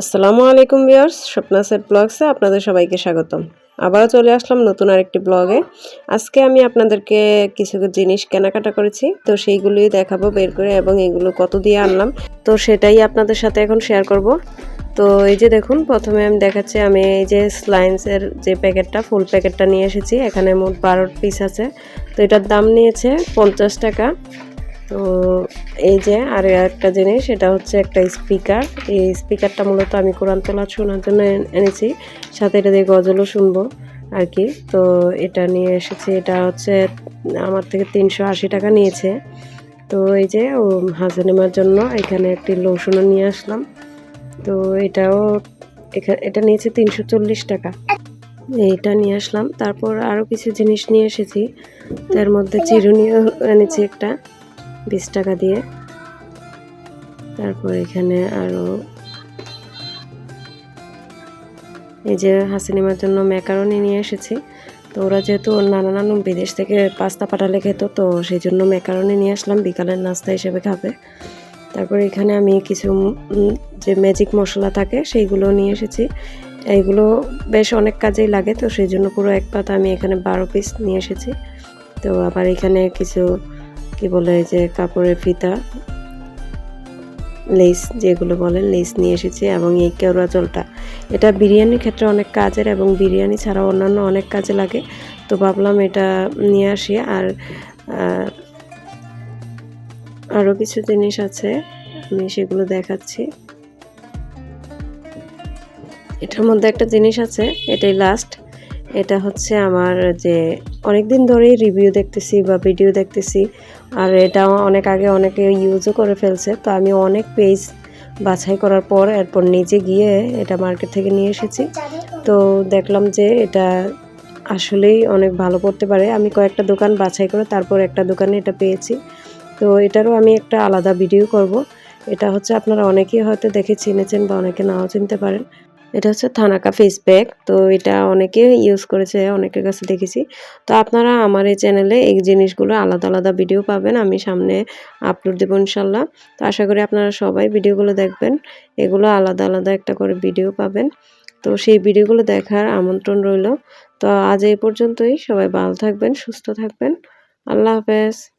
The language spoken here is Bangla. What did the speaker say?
আসসালামু আলাইকুম ভিউয়ার্স, স্বপ্না সেট ব্লগসে আপনাদের সবাইকে স্বাগতম। আবারও চলে আসলাম নতুন আরেকটি ব্লগে। আজকে আমি আপনাদেরকে কিছু জিনিস কেনাকাটা করেছি, তো সেইগুলোই দেখাবো, বের করে এবং এগুলো কত দিয়ে আনলাম, তো সেটাই আপনাদের সাথে এখন শেয়ার করব। তো এই যে দেখুন, প্রথমে আমি দেখাচ্ছি, আমি এই যে স্লাইন্সের যে প্যাকেটটা ফুল প্যাকেটটা নিয়ে এসেছি, এখানে মোট বারো পিস আছে। তো এটার দাম নিয়েছে পঞ্চাশ টাকা। তো এই যে আর একটা জিনিস এটা হচ্ছে একটা স্পিকার। এই স্পিকারটা মূলত আমি কোরআন তোলা শোনার জন্য এনেছি। সাথে এটা দিয়ে গজলও শুনব আর কি তো এটা নিয়ে এসেছি। এটা হচ্ছে আমার থেকে তিনশো আশি টাকা নিয়েছে। তো এই যে ও হাজানিমার জন্য এখানে একটি লোশনও নিয়ে আসলাম। তো এটাও এখানে এটা নিয়েছে তিনশো চল্লিশ টাকা। এইটা নিয়ে আসলাম। তারপর আরও কিছু জিনিস নিয়ে এসেছি। তার মধ্যে চিরুনিও এনেছি একটা। বিশ টাকা দিয়ে। তারপর এখানে আরও এই যে হাসিনিমার জন্য ম্যাকারনি নিয়ে এসেছি। তো ওরা যেহেতু নানা নানু বিদেশ থেকে পাস্তা পাঠালে খেত, তো সেই জন্য ম্যাকারনি নিয়ে আসলাম, বিকালের নাস্তা হিসেবে খাবে। তারপর এখানে আমি কিছু যে ম্যাজিক মশলা থাকে, সেইগুলো নিয়ে এসেছি। এইগুলো বেশ অনেক কাজেই লাগে, তো সেই জন্য পুরো এক পাতা আমি এখানে বারো পিস নিয়ে এসেছি। তো আবার এখানে কিছু কি বলে যে কাপড়ের ফিতা, লেস যেগুলো বলে লেস নিয়ে এসেছি এবং এই কেওড়া জলটা। এটা বিরিয়ানির ক্ষেত্রে অনেক কাজের এবং বিরিয়ানি ছাড়া অন্যান্য অনেক কাজে লাগে। তো ভাবলাম এটা নিয়ে আসি আর আরও কিছু জিনিস আছে, আমি সেগুলো দেখাচ্ছি। এটার মধ্যে একটা জিনিস আছে, এটাই লাস্ট এটা হচ্ছে আমার যে অনেক দিন ধরেই রিভিউ দেখতেছি বা ভিডিও দেখতেছি। আর এটা অনেক আগে অনেকে ইউজও করে ফেলছে। তো আমি অনেক পেজ বাছাই করার পর এরপর নিজে গিয়ে এটা মার্কেট থেকে নিয়ে এসেছি। তো দেখলাম যে এটা আসলেই অনেক ভালো করতে পারে। আমি কয়েকটা দোকান বাছাই করে তারপর একটা দোকানে এটা পেয়েছি। তো এটারও আমি একটা আলাদা ভিডিও করব। এটা হচ্ছে আপনারা অনেকেই হয়তো দেখে চিনেছেন বা অনেকে নাও চিনতে পারেন। এটা হচ্ছে থানাকা ফেস প্যাক তো এটা অনেকে ইউজ করেছে, অনেকের কাছে দেখেছি। তো আপনারা আমার এই চ্যানেলে এই জিনিসগুলো আলাদা আলাদা ভিডিও পাবেন, আমি সামনে আপলোড দেবো ইনশাল্লাহ। তো আশা করি আপনারা সবাই ভিডিওগুলো দেখবেন, এগুলো আলাদা আলাদা একটা করে ভিডিও পাবেন। তো সেই ভিডিওগুলো দেখার আমন্ত্রণ রইল। তো আজ এই পর্যন্তই, সবাই ভালো থাকবেন, সুস্থ থাকবেন। আল্লাহ হাফেজ।